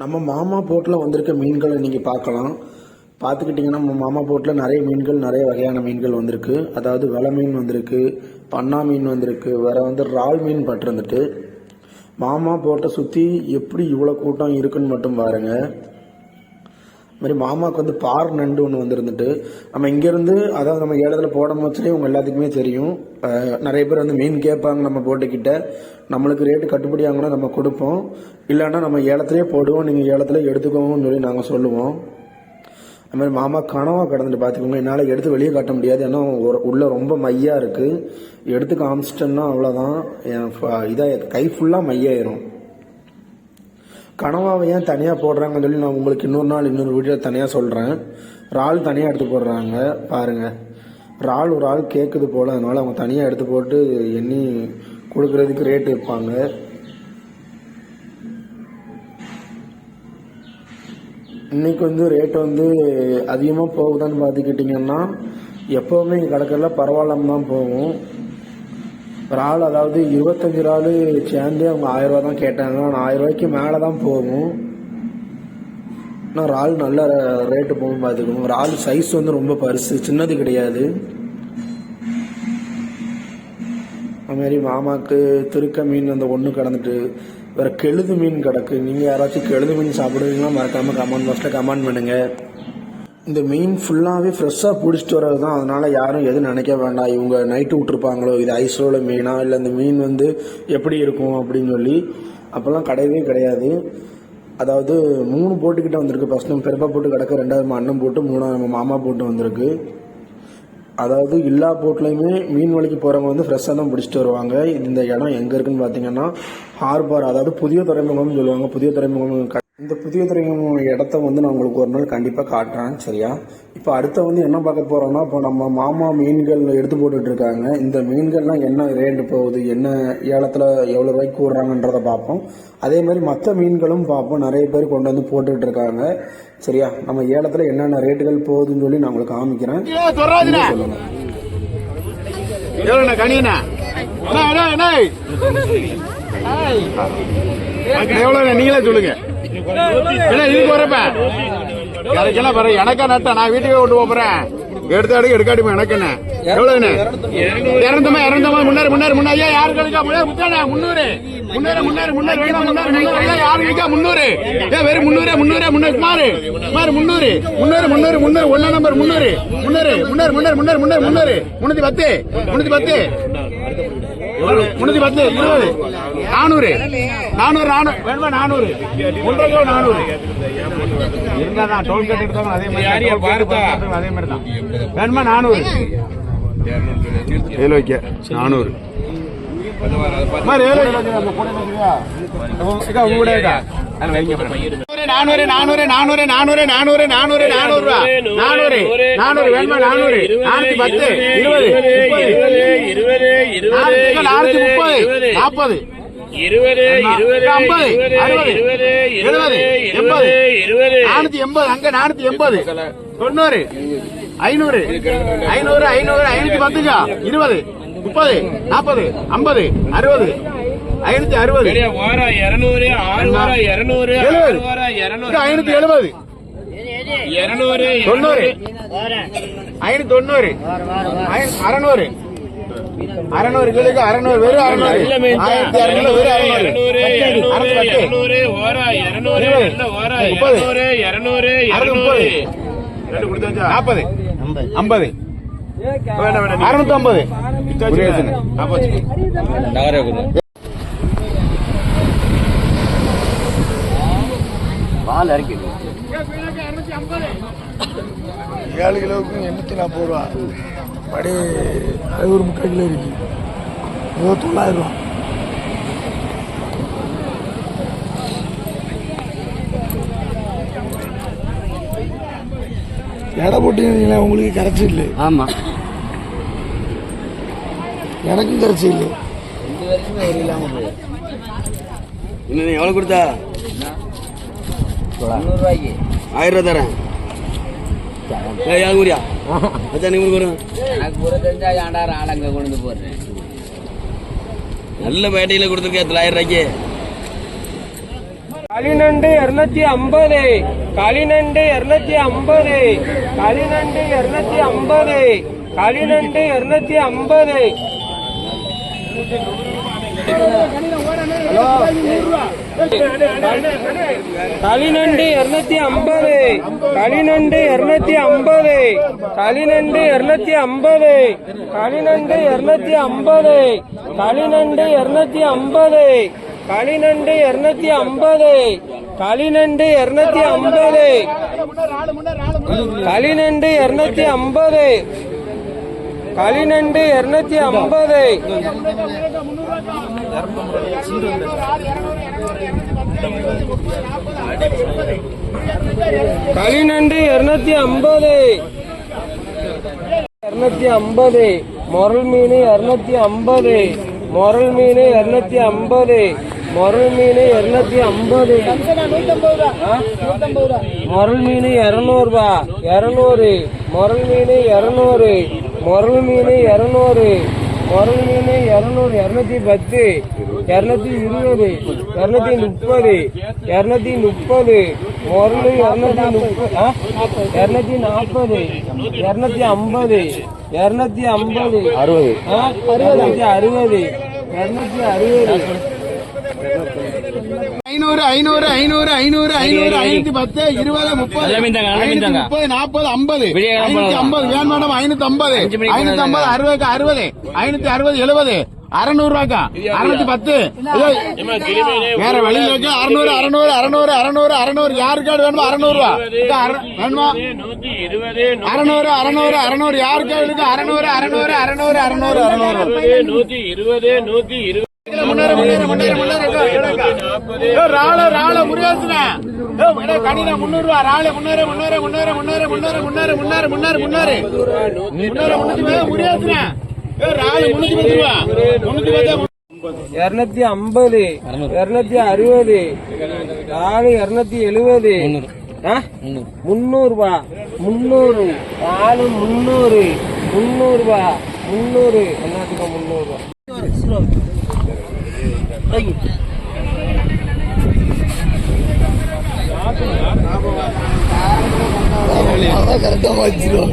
நம்ம மாமா போட்டில் வந்திருக்க மீன்களை நீங்கள் பார்க்கலாம். பார்த்துக்கிட்டிங்கன்னா நம்ம மாமா போட்டில் நிறைய மீன்கள் நிறைய வகையான மீன்கள் வந்திருக்கு. அதாவது வெலை மீன் வந்திருக்கு பண்ணா மீன் வந்திருக்கு வேறு வந்து இறால் மீன் பட்டிருந்துட்டு. மாமா போட்டை சுற்றி எப்படி இவ்வளோ கூட்டம் இருக்குன்னு மட்டும் பாருங்கள் மாதிரி மாமாவுக்கு வந்து பார் நண்டு ஒன்று வந்திருந்துட்டு நம்ம இங்கேருந்து அதாவது நம்ம ஏலத்தில் போடும் போச்சுலேயே உங்கள் எல்லாத்துக்குமே தெரியும். நிறைய பேர் வந்து மீன் கேட்பாங்க நம்ம போட்டுக்கிட்ட. நம்மளுக்கு ரேட்டு கட்டுப்படி ஆகுனா நம்ம கொடுப்போம். இல்லைன்னா நம்ம ஏலத்திலே போடுவோம் நீங்கள் ஏலத்தில் எடுத்துக்கோங்கன்னு சொல்லி நாங்கள் சொல்லுவோம். அது மாதிரி மாமா கனவாக கடந்துட்டு பார்த்துக்கோங்க என்னால் எடுத்து வெளியே காட்ட முடியாது. ஏன்னா உள்ளே ரொம்ப மையாக இருக்குது எடுத்து காமிச்சிட்டேன்னா அவ்வளோதான் என் இதாக கை ஃபுல்லாக மையாயிரும். கனவாவை ஏன் தனியாக போடுறாங்கன்னு சொல்லி நான் உங்களுக்கு இன்னொரு நாள் இன்னொரு வீடியோ தனியாக சொல்கிறேன் இறால் தனியாக எடுத்து போடுறாங்க. பாருங்கள் இறால் ஒரு ஆள் கேட்குது போல் அதனால் அவங்க தனியாக எடுத்து போட்டு எண்ணி கொடுக்குறதுக்கு ரேட் இருப்பாங்க இன்றைக்கி வந்து ரேட் வந்து அதிகமாக போகுதான்னு பார்த்துக்கிட்டிங்கன்னா எப்போவுமே இங்கே கிடக்கிறதுல பரவாயில்லாம தான் போகும். ஒரு ஆள் அதாவது இருபத்தஞ்சு இறால் சேர்ந்து அவங்க ஆயிரம் ரூபா தான் கேட்டாங்க. ஆனால் ஆயிரம் ரூபாய்க்கு மேலே தான் போகும். ஆனால் ஒரு ஆள் நல்ல ரேட்டு போகும் பார்த்துக்கணும். ஒரு ஆள் சைஸ் வந்து ரொம்ப பரிசு சின்னது கிடையாது. அதுமாரி மாமாக்கு திருக்க மீன் அந்த ஒன்று கடந்துட்டு வேறு கெழுது மீன் கிடக்கு. நீங்கள் யாராச்சும் கெழுது மீன் சாப்பிடுவீங்களா? மறக்காமல் கமெண்ட் பாக்ஸில் கமெண்ட் பண்ணுங்கள் இந்த மீன் ஃபுல்லாகவே ஃப்ரெஷ்ஷாக பிடிச்சிட்டு வர்றது தான் அதனால் யாரும் எதுவும் நினைக்க வேண்டாம். இவங்க நைட்டு விட்ருப்பாங்களோ இது ஐஸோல மீனா இல்லை இந்த மீன் வந்து எப்படி இருக்கும் அப்படின்னு சொல்லி அப்போல்லாம் கிடையவே கிடையாது. அதாவது மூணு போட்டுக்கிட்ட வந்திருக்கு. ஃபஸ்ட் நம்ம பெருப்பா போட்டு கிடக்க ரெண்டாவது நம்ம அண்ணன் போட்டு மூணாவது நம்ம மாமா போட்டு வந்திருக்கு. அதாவது எல்லா போட்லையுமே மீன் வலிக்கு போகிறவங்க வந்து ஃப்ரெஷ்ஷாக தான் பிடிச்சிட்டு வருவாங்க. இந்த இடம் எங்கே இருக்குன்னு பார்த்தீங்கன்னா ஹார்பர் அதாவது புதிய துறைமுகம்னு சொல்லுவாங்க. புதிய துறைமுகம் இந்த புதிய துறைமுகம் இடத்த வந்து நான் உங்களுக்கு ஒரு நாள் கண்டிப்பாக காட்டுறேன் சரியா? இப்போ அடுத்த வந்து என்ன பார்க்க போகிறோம்னா இப்போ நம்ம மாமா மீன்கள் எடுத்து போட்டுட்டு இருக்காங்க. இந்த மீன்கள்லாம் என்ன ரேட்டு போகுது? என்ன ஏலத்தில் எவ்வளோ ரூபாய்க்கு கூடுறாங்கன்றத பார்ப்போம். அதே மாதிரி மற்ற மீன்களும் பார்ப்போம். நிறைய பேர் கொண்டு வந்து போட்டுட்டு இருக்காங்க சரியா? நம்ம ஏலத்தில் என்னென்ன ரேட்டுகள் போகுதுன்னு சொல்லி நான் உங்களுக்கு காமிக்கிறேன். சொல்லுங்க. நீங்களே சொல்லுங்க. என்ன இதுக்கு வரப்ப. எனக்கெல்லாம் வர எனக்கா நட்டா நான் வீட்டுக்கே விட்டு போறேன். எடுத்து அடி எடுக்காடிமா எனக்கு என்ன? எவ்வளவுண்ணே இறந்தமா இறந்தமா முன்னாடி முன்னாடி முன்னாடி ஏன் யாரு கிடைக்கா முன்னாடி முன்னூறு. முன்னூறு முன்னூறு முன்னூறு வேணாம் முன்னூறு யாரு கிடைக்கா முன்னூறு ஏன் வெறும் முன்னூறு முன்னூறு முன்னூறு சுமாரு சுமாரு முன்னூறு முன்னூறு முன்னூறு முன்னூறு ஒன்னா நம்பர் முன்னூறு முன்னூறு முன்னூறு முன்னூறு முன்னூறு முன்னூறு முன்னூறு முன்னூத்தி பத்து முன்னூத்தி பத்து முன்னூத்தி பத்து இருபது நானூறு நானூறு நானூறு வேணுமா நானூறு ஒன்றரை கிலோ நானூறு இருந்தா தான் டோல்கேட் எடுத்தாங்க அதே மாதிரி தான், அதே மாதிரி வேணுமா நானூறு ஏழு வைக்க நானூறு நானூறு நானூறு நானூறு நானூறு நானூறு நானூறு நானூறு ரூபா நானூறு நானூறு வேணுமா நானூறு நானூத்தி பத்து இருபது நானூத்தி முப்பது நாற்பது இருபது இருபது ஐம்பது அறுபது எழுபது எண்பது நானூத்தி எண்பது அங்க நானூத்தி எண்பது தொண்ணூறு ஐநூறு ஐநூறு ஐநூறு ஐநூத்தி பத்துக்கா இருபது முப்பது நாற்பது ஐம்பது அறுபது ஐநூத்தி அறுபது. இருநூறு ஆறு வாரா இருநூறு எழுபது. ஐநூத்தி எழுபது. இருநூறு தொண்ணூறு. ஐநூத்தி தொண்ணூறு. அறநூறு. அறநூறு கிலோக்கு அறநூறு வெறும் அறநூறு. ஆயிரத்தி அறநூறு வெறும் அறநூறு இருநூறு முப்பது. இருநூறு இருநூறு நாற்பது ஐம்பது. அறுநூத்தி ஐம்பது. ஏழு கிலோவுக்கு எண்ணூற்றி நாற்பது ரூபா படி அது ஒரு முக்கால் கிலோ இருக்கு ஏதோ தொள்ளாயிரம் ரூபா எடை போட்டீங்கன்னா உங்களுக்கு கரைச்சி இல்லை. ஆமா. எனக்கும் கரைச்சி இல்லை இன்னும் எவ்வளவு கொடுத்தா? ஆயிரம் ரூபா தரேன். யாரு கூடியா அதான் நீங்க கொடுங்க எனக்கு பூரா தெரிஞ்சா ஏன்டா ஆளங்க கொண்டு வந்து போடுறேன்? நல்ல பேட்டையில கொடுத்துருக்கேன் தொள்ளாயிரம் ரூபாய்க்கு. களிநண்டு இருநூத்தி ஐம்பது களிநண்டு இருநூத்தி ஐம்பது களிநண்டு இருநூத்தி ஐம்பது களிநண்டு இருநூத்தி ஐம்பது. களிநண்டு இருநூத்தி ஐம்பது. களிநண்டு இருநூத்தி ஐம்பது. களிநண்டு இருநூத்தி ஐம்பது. களிநண்டு இருநூத்தி ஐம்பது. களிநண்டு இருநூத்தி ஐம்பது. களிநண்டு இருநூத்தி ஐம்பது. களிநண்டு இருநூத்தி ஐம்பது. களிநண்டு இருநூத்தி ஐம்பது. களிநண்டு இருநூத்தி ஐம்பது. களிநண்டு இருநூத்தி ஐம்பது. இருநூத்தி ஐம்பது. முரல் மீன் இருநூத்தி ஐம்பது. முரல் மீன் இருநூத்தி ஐம்பது. முரல் மீன் இருநூத்தி ஐம்பது. முரல் மீன் இரநூறுபா இரநூறு. முரல் மீன் இரநூறு. முரல் மீன் இரநூறு முரல் மீன் இரநூறு இரநூத்தி பத்து இரநூத்தி இருபது இரநூத்தி முப்பது இரநூத்தி முப்பது முரல் இரநூத்தி முப்பது இரநூத்தி நாற்பது இரநூத்தி ஐம்பது இரநூத்தி ஐம்பது அறுபது. இரநூத்தி அறுபது இரநூத்தி அறுபது. ஐநூறு ஐநூறு ஐநூறு ஐநூறு ஐநூறு ஐநூத்தி பத்து இருபது முப்பது முப்பது நாற்பது ஐம்பது. ஐநூத்தி ஐம்பது வேன் மேடம் ஐநூத்தி ஐம்பது. ஐநூத்தி ஐம்பது அறுபது அறுபது. ஐநூத்தி அறுபது எழுபது. அறுநூறு ரூபாக்கா அறுநூத்தி பத்து. வேற வழியில இருக்கு அறுநூறு அறுநூறு அறுநூறு அறுநூறு அறுநூறு. யாருக்காடு வேணுமோ? அறுநூறு ரூபா வேணுமா? அறுநூறு அறுநூறு அறுநூறு. யாருக்காடு இருக்கு அறுநூறு அறுநூறு அறுநூறு அறுநூறு அறுநூறு. நூத்தி இருபது நூத்தி இருபது. முன்னேற முன்னேற முன்னேற முன்னேற ஏ, ராள ராள முருகேசன ஏ, முன்னூறு ரூபா ராள முன்னேற முன்னேற முன்னேற முன்னேற முன்னேற முன்னேற முன்னேற முன்னேற முன்னேற முன்னேற முன்னூத்தி பத்து முருகேசன ஏ, ராள முன்னூத்தி பத்து ரூபா முன்னூத்தி பத்து இருநூத்தி ஐம்பது இருநூத்தி அறுபது நாலு இருநூத்தி எழுபது முந்நூறுபா முந்நூறு முன்னூறு நாலு முன்னூறு முந்நூறு ரூபா முன்னூறு எல்லாத்துக்கும் முன்னூறு கரெக்டாக வச்சிருவோம்